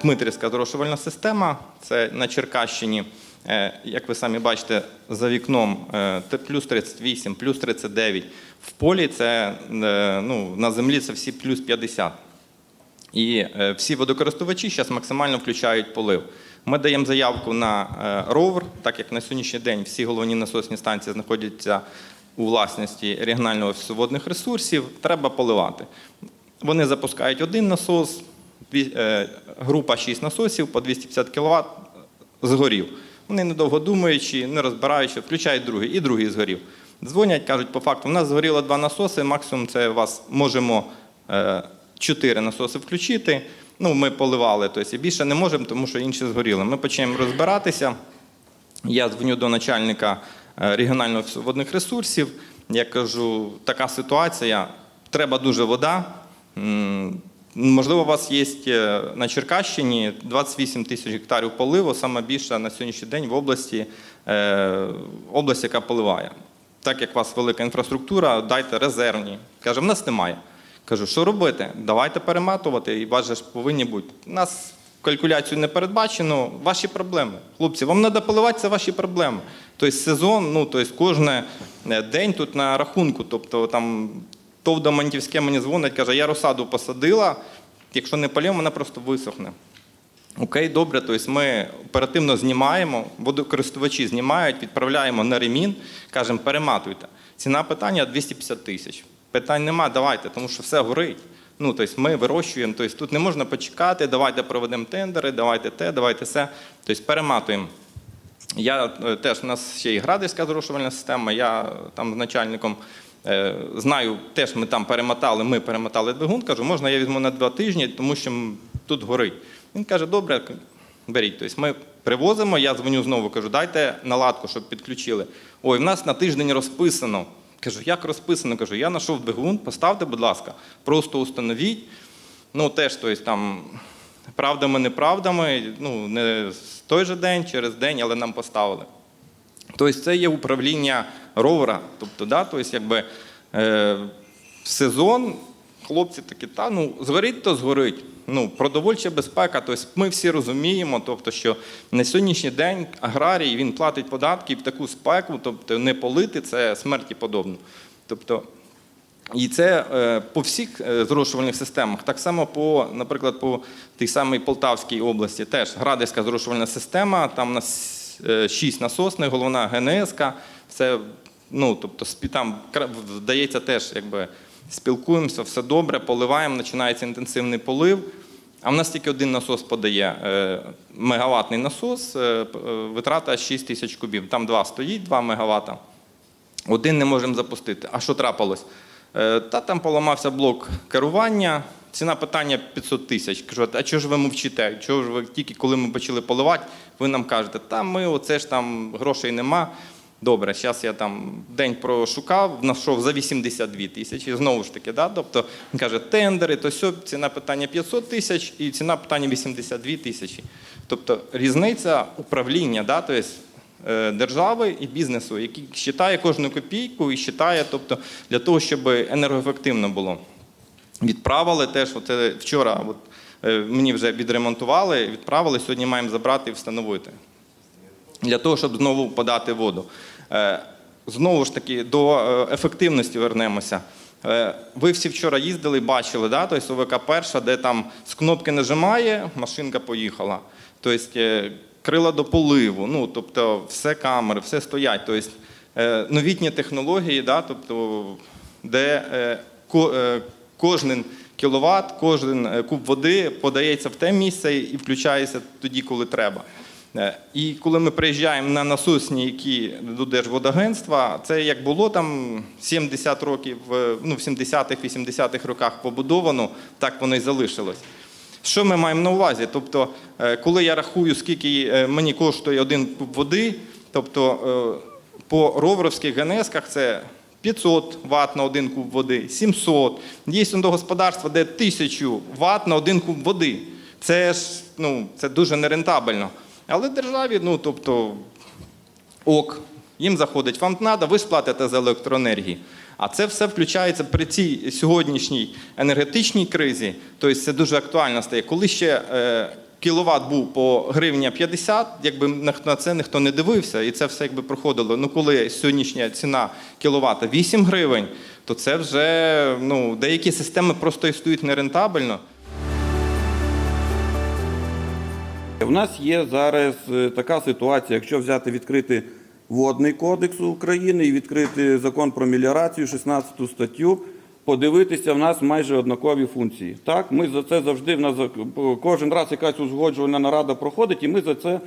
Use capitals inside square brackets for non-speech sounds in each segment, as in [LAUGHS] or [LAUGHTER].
Дмитрівська зрошувальна система. Це на Черкащині. Е, Як ви самі бачите, за вікном е, плюс 38, плюс 39. В полі це е, ну, на землі це всі плюс 50. І всі водокористувачі зараз максимально включають полив. Ми даємо заявку на ровер, так як на сьогоднішній день всі головні насосні станції знаходяться у власності регіонального офісу водних ресурсів, треба поливати. Вони запускають один насос, група 6 насосів по 250 кВт згорів. Вони недовго думаючи, не розбираючи, включають другий, і другий згорів. Дзвонять, кажуть, по факту, у нас згоріло два насоси, максимум це у вас можемо е, чотири насоси включити. Ну, ми поливали, тобто і більше не можемо, тому що інші згоріли. Ми почнемо розбиратися. Я дзвоню до начальника е, регіонального водних ресурсів. Я кажу, така ситуація, треба дуже вода. Можливо, у вас є е, на Черкащині 28 тисяч гектарів поливу, саме більше на сьогоднішній день в області, е, область, яка поливає. Так як у вас велика інфраструктура, дайте резервні. Каже, в нас немає. Кажу, що робити? Давайте перематувати, і вас же повинні бути. У нас калькуляцію не передбачено, ваші проблеми. Хлопці, вам треба поливати, це ваші проблеми. Тобто сезон, ну тобто кожен день тут на рахунку. Тобто там Товда Мантівське мені дзвонить, каже, я розсаду посадила, якщо не полємо, вона просто висохне. Окей, добре, тобто ми оперативно знімаємо, водокористувачі знімають, відправляємо на ремін, кажемо, перематуйте. Ціна питання 250 тисяч. Питань нема, давайте, тому що все горить. Ну, тобто ми вирощуємо, тобто тут не можна почекати, давайте проведемо тендери, давайте те, давайте все. Тобто перематуємо. Я е, теж у нас ще і градівська зрошувальна система. Я там з начальником знаю, теж ми там перемотали, ми перемотали двигун. Кажу, можна я візьму на два тижні, тому що тут горить. Він каже, добре, беріть. Тобто ми привозимо, я дзвоню знову, кажу, дайте наладку, щоб підключили. Ой, в нас на тиждень розписано. Кажу, як розписано? Кажу, я знайшов двигун, поставте, будь ласка, просто установіть. Ну, теж, тобто, там, правдами, неправдами, ну, не в той же день, через день, але нам поставили. Тобто, це є управління ровера. Тобто, да, тобто, якби, е, в сезон хлопці такі, та ну згорить, то згорить. Ну, продовольча безпека, тобто ми всі розуміємо, тобто, що на сьогоднішній день аграрій він платить податки в таку спеку, тобто не полити це смерті подобно. Тобто, і це е, по всіх е, зрошувальних системах. Так само, по, наприклад, по тій самій Полтавській області теж градівська зрошувальна система, там у нас е, шість насосних, головна ГНС. Це, ну, тобто, там вдається теж, якби спілкуємося, все добре, поливаємо, починається інтенсивний полив. А в нас тільки один насос подає е, мегаватний насос, е, е, витрата 6 тисяч кубів. Там два стоїть, 2 мегаватта. Один не можемо запустити. А що трапилось? Та там поламався блок керування. Ціна питання 500 тисяч. Кажу, а чого ж ви мовчите? Чого ж ви тільки коли ми почали поливати, ви нам кажете, та ми оце ж там грошей нема. Добре, зараз я там день прошукав, знайшов за 82 тисячі. Знову ж таки, да? тобто він каже, тендери, то сьо, ціна питання 500 тисяч і ціна питання 82 тисячі. Тобто різниця управління, да? тобто, держави і бізнесу, який вважає кожну копійку і вважає, тобто, для того, щоб енергоефективно було. Відправили теж, оце вчора от, е, мені вже відремонтували, відправили, сьогодні маємо забрати і встановити. Для того, щоб знову подати воду. Е, Знову ж таки, до е, ефективності вернемося. Е, Ви всі вчора їздили, бачили, да? тобто ОВК перша, де там з кнопки нажимає, машинка поїхала. Тобто крила до поливу, ну, тобто все камери, все стоять. Тобто новітні технології, да? тобто, де ко- кожен кіловат, кожен куб води подається в те місце і включається тоді, коли треба. Е, І коли ми приїжджаємо на насосні, які до Держводагентства, це як було там 70 років, е, ну в 70-х, 80-х роках побудовано, так воно і залишилось. Що ми маємо на увазі? Тобто, е, коли я рахую, скільки мені коштує один куб води, тобто по ровровських ГНСках це 500 Вт на один куб води, 700. Є господарства, де 1000 Вт на один куб води. Це ж ну, це дуже нерентабельно. Але державі, ну тобто, ок, їм заходить, вам треба, ви ж платите за електроенергію. А це все включається при цій сьогоднішній енергетичній кризі. Тобто це дуже актуально стає. Коли ще е, кіловат був по гривня 50, якби на- це ніхто не дивився, і це все якби проходило. Ну коли сьогоднішня ціна кіловата 8 гривень, то це вже ну, деякі системи просто існують нерентабельно. В нас є зараз е, така ситуація, якщо взяти відкрити водний кодекс України і відкрити закон про меліорацію, 16 статтю, подивитися, в нас майже однакові функції. Так, ми за це завжди в нас кожен раз якась узгоджувальна нарада проходить, і ми за це.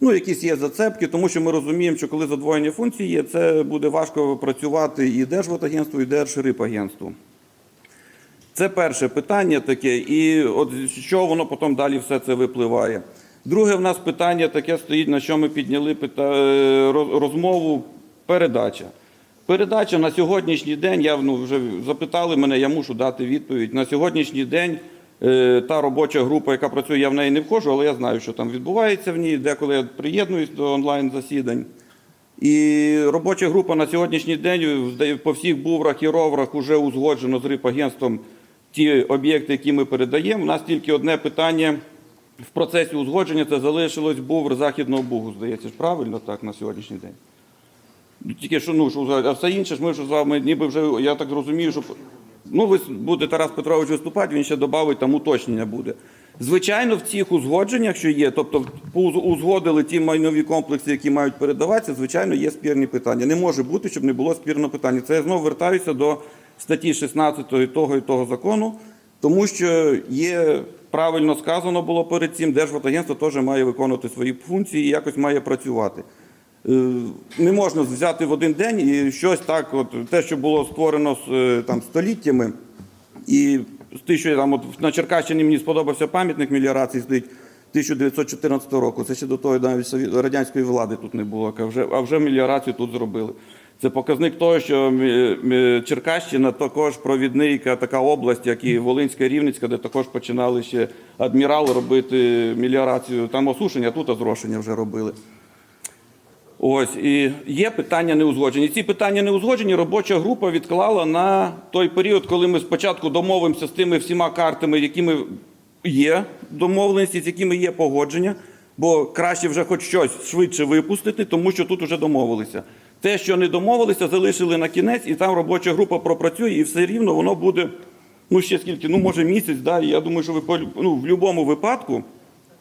Ну, якісь є зацепки, тому що ми розуміємо, що коли задвоєння функцій є, це буде важко працювати і Держводагентству, і Держрибагентству. Це перше питання таке, і от з що воно потім далі все це випливає. Друге, в нас питання таке стоїть, на що ми підняли е, розмову передача. Передача на сьогоднішній день, я ну, вже запитали мене, я мушу дати відповідь. На сьогоднішній день е, та робоча група, яка працює, я в неї не входжу, але я знаю, що там відбувається в ній, деколи я приєднуюсь до онлайн засідань. І робоча група на сьогоднішній день по всіх буврах і роврах вже узгоджено з рипагентством ті об'єкти, які ми передаємо. У нас тільки одне питання в процесі узгодження це залишилось бувр Західного Бугу, здається ж правильно так на сьогоднішній день. Тільки що, ну, що, а все інше ж ми ж з вами ніби вже, я так розумію, що ну, ви буде Тарас Петрович виступати, він ще додавить, там уточнення буде. Звичайно, в цих узгодженнях, що є, тобто уз- узгодили ті майнові комплекси, які мають передаватися, звичайно, є спірні питання. Не може бути, щоб не було спірного питання. Це я знову вертаюся до статті 16 того і того закону, тому що є правильно сказано було перед цим, Держводагентство теж має виконувати свої функції і якось має працювати. Е, Не можна взяти в один день і щось так, от те, що було створено е, там століттями, і з що там от на Черкащині мені сподобався пам'ятник меліорації, стоїть 1914 року. Це ще до того навіть радянської влади тут не було, а вже, а вже меліорацію тут зробили. Це показник того, що Черкащина також провідника, така область, як і Волинська Рівницька, де також починали ще адмірали робити меліорацію. Там осушення, тут озрошення вже робили. Ось і є питання неузгоджені. Ці питання неузгоджені робоча група відклала на той період, коли ми спочатку домовимося з тими всіма картами, якими є домовленості, з якими є погодження, бо краще вже хоч щось швидше випустити, тому що тут вже домовилися. Те, що не домовилися, залишили на кінець, і там робоча група пропрацює, і все рівно воно буде ну ще скільки, ну може місяць. Да, і я думаю, що ви ну, в будь-якому випадку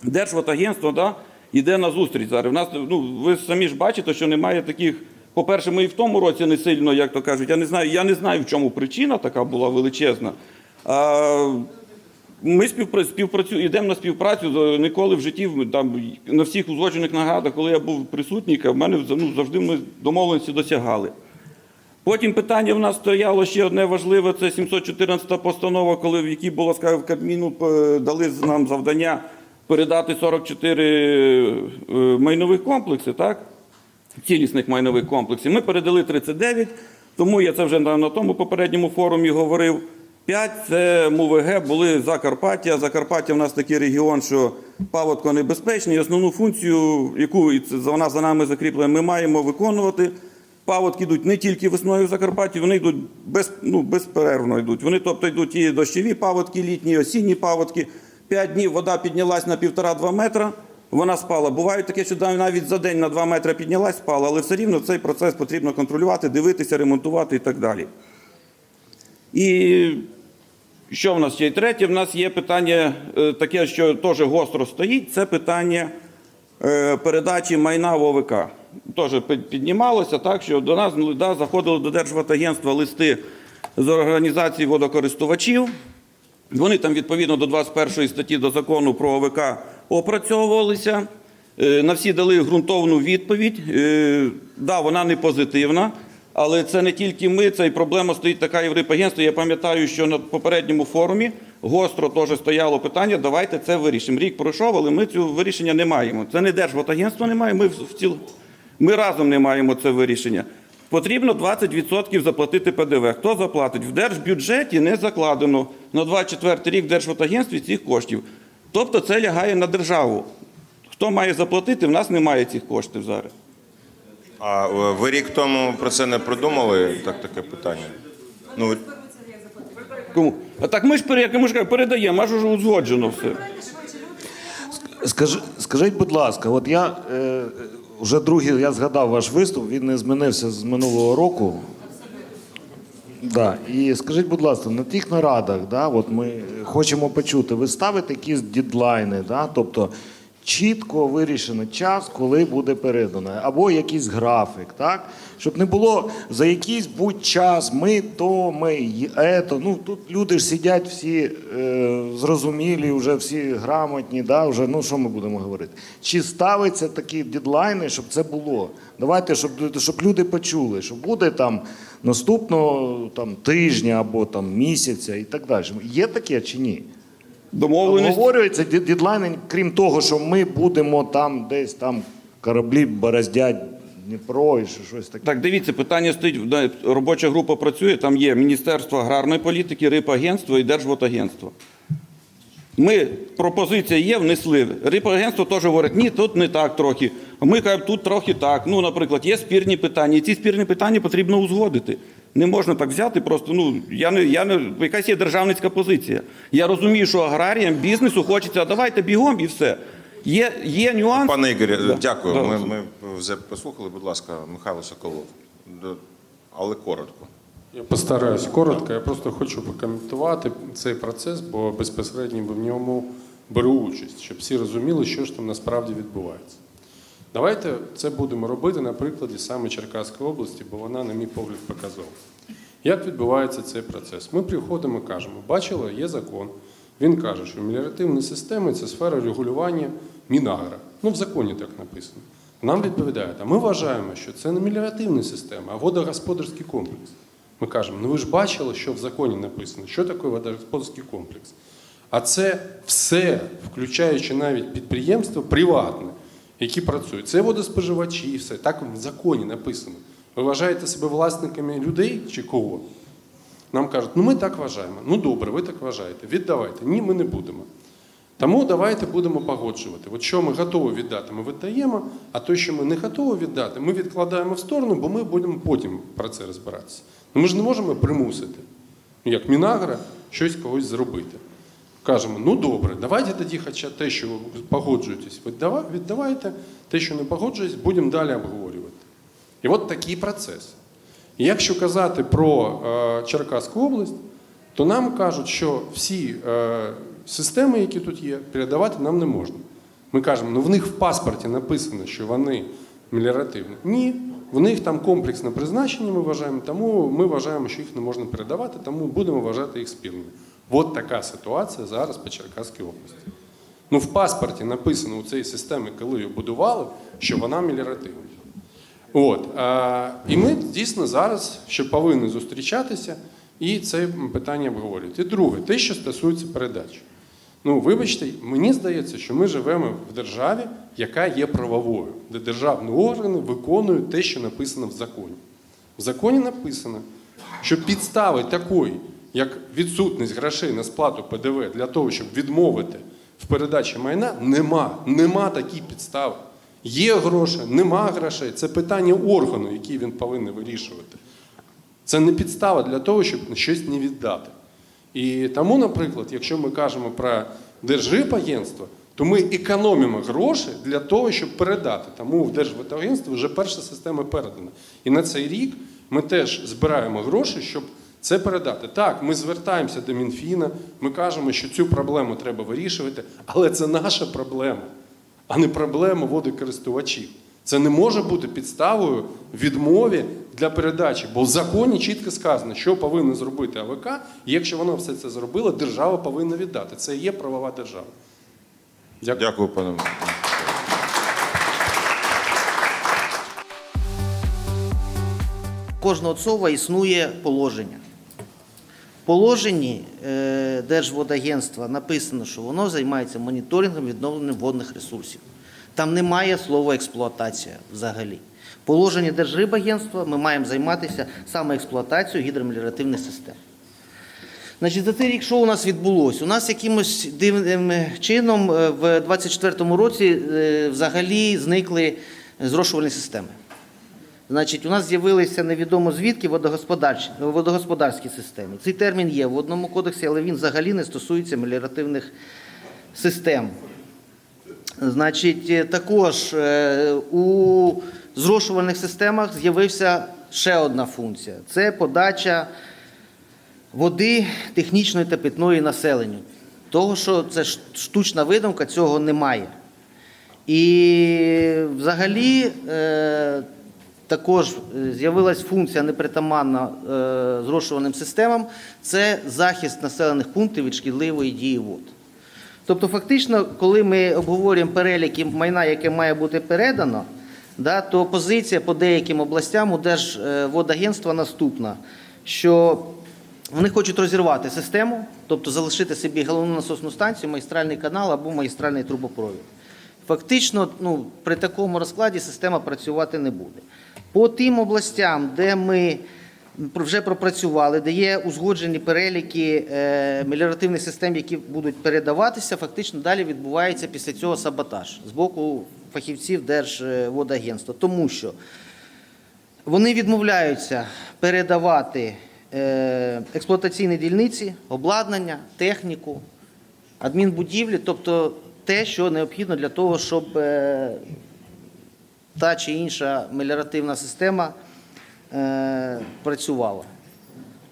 Держводагентство да, йде на зустріч зараз. У нас, ну, ви самі ж бачите, що немає таких. По-перше, ми і в тому році не сильно, як то кажуть, я не знаю, я не знаю, в чому причина така була величезна. А, ми співпра- співпрацю, йдемо на співпрацю ніколи в житті там, на всіх узгоджених нагадах, коли я був присутній, в мене ну, завжди ми домовленості досягали. Потім питання в нас стояло ще одне важливе, це 714 постанова, коли в якій було сказано, в Кабміну е, дали нам завдання передати 44 е, майнових комплекси, так? Цілісних майнових комплексів. Ми передали 39, тому я це вже на тому попередньому форумі говорив. 5 це МУВГ були Закарпаття. Закарпаття в нас такий регіон, що паводко небезпечний. Основну функцію, яку вона за нами закріплена, ми маємо виконувати. Паводки йдуть не тільки весною в Закарпатті, вони йдуть без, ну, безперервно йдуть. Вони тобто йдуть і дощові паводки, літні, і осінні паводки. П'ять днів вода піднялась на півтора-два метра, вона спала. Буває таке, що навіть за день на два метри піднялась, спала, але все рівно цей процес потрібно контролювати, дивитися, ремонтувати і так далі. І що в нас ще? І третє, в нас є питання е, таке, що теж гостро стоїть, це питання е, передачі майна в ОВК. Теж піднімалося так, що до нас ну, да, заходили до Держводагентства листи з організації водокористувачів. Вони там відповідно до 21 статті до закону про ОВК опрацьовувалися. Е, На всі дали ґрунтовну відповідь. Да, вона не позитивна, але це не тільки ми, це і проблема стоїть така рипагентстві. Я пам'ятаю, що на попередньому форумі гостро теж стояло питання, давайте це вирішимо. Рік пройшов, але ми цього вирішення не маємо. Це не Держводагентство не має, ми в ціл... ми разом не маємо це вирішення. Потрібно 20% заплатити ПДВ. Хто заплатить? В держбюджеті не закладено на 24 рік в Держводагентстві цих коштів. Тобто це лягає на державу. Хто має заплатити, в нас немає цих коштів зараз. А е, ви рік тому про це не продумали? Так таке питання. Ну Кому? А так ми ж пере- як ми ж кажемо, передаємо, аж уже узгоджено все. Скажи, скажіть, будь ласка, от я е, вже другий, я згадав ваш виступ, він не змінився з минулого року. Да. І скажіть, будь ласка, на тих нарадах, да, от ми хочемо почути, ви ставите якісь дедлайни, да, тобто чітко вирішено час, коли буде передано, або якийсь графік, так? Щоб не було за якийсь будь-час, ми то, ми ето. Ну тут люди ж сидять всі е, зрозумілі, вже всі грамотні, да, вже, ну що ми будемо говорити? Чи ставиться такі дедлайни, щоб це було? Давайте, щоб, щоб люди почули, що буде там наступного там, тижня або там, місяця і так далі. Є таке чи ні? Домовленість. Обговорюється дед- дедлайни, крім того, що ми будемо там десь там кораблі бороздять Дніпро і що- щось таке. Так, дивіться, питання стоїть. Робоча група працює, там є Міністерство аграрної політики, Рипагентство і Держводагентство. Ми пропозиція є, внесли. Рипагентство теж говорить, ні, тут не так трохи. А Ми кажемо, тут трохи так. Ну, наприклад, є спірні питання, і ці спірні питання потрібно узгодити. Не можна так взяти, просто ну я не я не якась є державницька позиція. Я розумію, що аграріям, бізнесу хочеться, а давайте бігом і все. Є, є нюанс. Пане Ігорі, Да. дякую. Да. Ми, ми вже послухали, будь ласка, Михайло Соколов. Але коротко. Я постараюсь коротко. Я просто хочу прокоментувати цей процес, бо безпосередньо в ньому беру участь, щоб всі розуміли, що ж там насправді відбувається. Давайте це будемо робити на прикладі саме Черкаської області, бо вона, на мій погляд, показова. Як відбувається цей процес? Ми приходимо і кажемо, бачили, є закон. Він каже, що меліоративні системи це сфера регулювання Мінагра. Ну, в законі так написано. Нам відповідають, а ми вважаємо, що це не меліоративна система, а водогосподарський комплекс. Ми кажемо, ну ви ж бачили, що в законі написано, що таке водогосподарський комплекс. А це все, включаючи навіть підприємства приватне, які працюють. Це водоспоживачі все. Так в законі написано. Ви вважаєте себе власниками людей чи кого? Нам кажуть, ну ми так вважаємо. Ну добре, ви так вважаєте. Віддавайте. Ні, ми не будемо. Тому давайте будемо погоджувати. От що ми готові віддати, ми віддаємо, а те, що ми не готові віддати, ми відкладаємо в сторону, бо ми будемо потім про це розбиратися. Ну ми ж не можемо примусити, ну, як Мінагра, щось когось зробити. Кажемо, ну добре, давайте тоді хоча те, що ви погоджуєтесь, віддавайте, те, що не погоджуєтесь, будемо далі обговорювати. І от такий процес. І якщо казати про е, Черкаську область, то нам кажуть, що всі е, системи, які тут є, передавати нам не можна. Ми кажемо, ну в них в паспорті написано, що вони меліоративні. Ні, в них там комплексне призначення, ми вважаємо, тому ми вважаємо, що їх не можна передавати, тому будемо вважати їх спільними. От така ситуація зараз по Черкаській області. Ну, в паспорті написано у цій системі, коли її будували, що вона меліоративна. От, і ми дійсно зараз ще повинні зустрічатися і це питання обговорювати. І друге, те, що стосується передач. Ну, вибачте, мені здається, що ми живемо в державі, яка є правовою, де державні органи виконують те, що написано в законі. В законі написано, що підстави такої, як відсутність грошей на сплату ПДВ для того, щоб відмовити в передачі майна, нема. Нема такої підстави. Є гроші, нема грошей. Це питання органу, який він повинен вирішувати. Це не підстава для того, щоб щось не віддати. І тому, наприклад, якщо ми кажемо про держрипагентство, то ми економимо гроші для того, щоб передати. Тому в Держвитагентство вже перша система передана. І на цей рік ми теж збираємо гроші, щоб це передати. Так, ми звертаємося до Мінфіна, ми кажемо, що цю проблему треба вирішувати, але це наша проблема, а не проблема водокористувачів. Це не може бути підставою відмові для передачі, бо в законі чітко сказано, що повинна зробити АВК, і якщо вона все це зробила, держава повинна віддати. Це є правова держава. Дякую. Дякую, пане. кожного ЦОВа існує положення. Положенні е, Держводагентства написано, що воно займається моніторингом відновленням водних ресурсів. Там немає слова експлуатація взагалі. В положенні Держрибагентства ми маємо займатися саме експлуатацією гідромеліоративних систем. Значить, за цей рік що у нас відбулося? У нас якимось дивним чином е, в 24-му році е, взагалі зникли зрошувальні системи. Значить, у нас з'явилися невідомо звідки водогосподарські системи. Цей термін є в одному кодексі, але він взагалі не стосується меліоративних систем. Значить, е, також е, у зрошувальних системах з'явився ще одна функція це подача води технічної та питної населенню. Того, що це штучна видумка, цього немає. І взагалі е, також е, з'явилась функція непритаманна е, зрошувальним системам це захист населених пунктів від шкідливої дії вод. Тобто, фактично, коли ми обговорюємо переліки майна, яке має бути передано, да, то позиція по деяким областям у Держводагентства наступна, що вони хочуть розірвати систему, тобто залишити собі головну насосну станцію, магістральний канал або магістральний трубопровід. Фактично, ну, при такому розкладі система працювати не буде. По тим областям, де ми вже пропрацювали, де є узгоджені переліки е, меліоративних систем, які будуть передаватися, фактично далі відбувається після цього саботаж з боку фахівців Держводагентства. Тому що вони відмовляються передавати е, експлуатаційні дільниці, обладнання, техніку, адмінбудівлі, тобто те, що необхідно для того, щоб е, та чи інша меліоративна система е, працювала.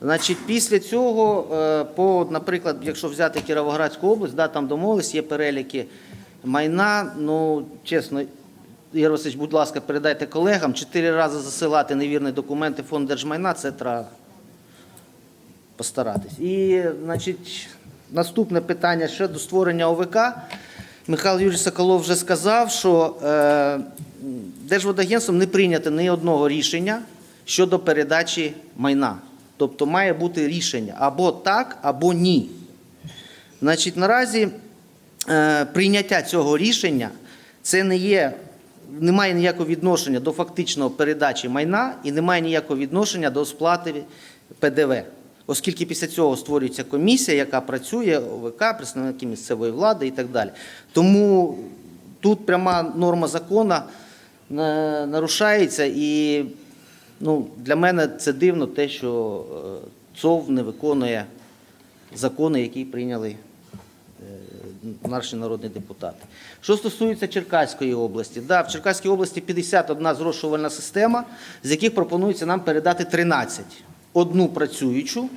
Значить, після цього, е, по, наприклад, якщо взяти Кіровоградську область, да, там домовились, є переліки майна. Ну, чесно, Ігор Васильович, будь ласка, передайте колегам, чотири рази засилати невірні документи фонд держмайна, це треба постаратись. І, значить, наступне питання щодо створення ОВК. Михайло Юрійович Соколов вже сказав, що е, Держводагентством не прийнято ні одного рішення щодо передачі майна. Тобто має бути рішення або так, або ні. Значить, наразі е, прийняття цього рішення це не є, не має ніякого відношення до фактичного передачі майна і не має ніякого відношення до сплати ПДВ. Оскільки після цього створюється комісія, яка працює, ОВК, представники місцевої влади і так далі. Тому тут пряма норма закону нарушається, і ну, для мене це дивно те, що е, ЦОВ не виконує закони, які прийняли е, наші народні депутати. Що стосується Черкаської області, да, в Черкаській області 51 зрошувальна система, з яких пропонується нам передати 13. Одну працюючу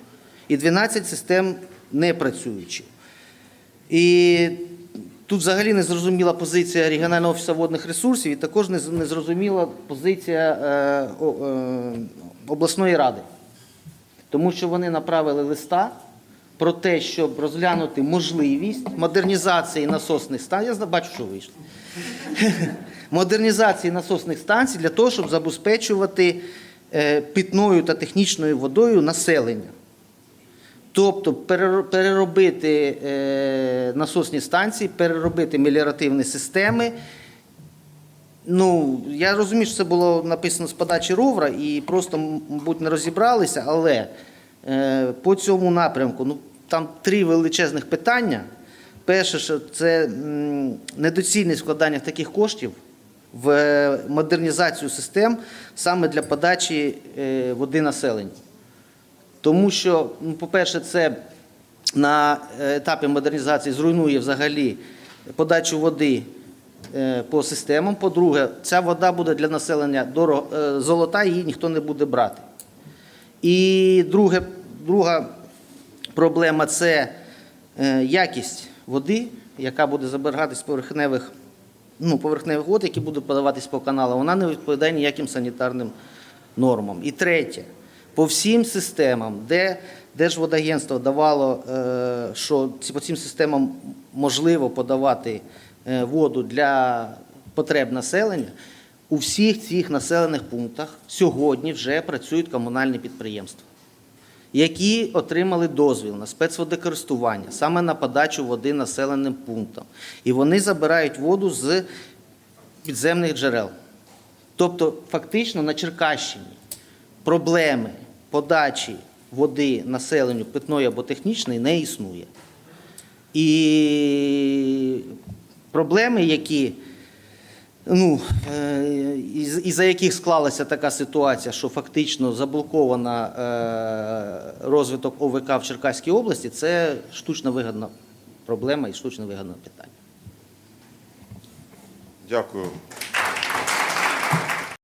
і 12 систем непрацюючі. І тут взагалі незрозуміла позиція регіонального офісу водних ресурсів і також нез- незрозуміла позиція е, е, обласної ради. Тому що вони направили листа про те, щоб розглянути можливість модернізації насосних станцій. Я бачу, що вийшло. [LAUGHS] Модернізації насосних станцій для того, щоб забезпечувати е, питною та технічною водою населення. Тобто переробити е, насосні станції, переробити меліоративні системи. Ну, я розумію, що це було написано з подачі ровра і просто, мабуть, не розібралися, але е, по цьому напрямку ну, там три величезних питання. Перше, що це недоцільність вкладання таких коштів в е, модернізацію систем саме для подачі води населенню. Тому що, ну, по-перше, це на е, етапі модернізації зруйнує взагалі подачу води е, по системам. По-друге, ця вода буде для населення дорого, е, золота, її ніхто не буде брати. І друге, друга проблема це якість води, яка буде заберігатись з поверхневих, ну, поверхневих вод, які будуть подаватись по каналу, вона не відповідає ніяким санітарним нормам. І третє, по всім системам, де Держводагентство давало, е, що по цим системам можливо подавати е, воду для потреб населення, у всіх цих населених пунктах сьогодні вже працюють комунальні підприємства які отримали дозвіл на спецводокористування саме на подачу води населеним пунктам. І вони забирають воду з підземних джерел. Тобто, фактично на Черкащині проблеми подачі води населенню питної або технічної не існує. І проблеми, які Ну, е, із- із-за яких склалася така ситуація, що фактично заблокована е, розвиток ОВК в Черкаській області, це штучно вигадна проблема і штучно вигадне питання. Дякую.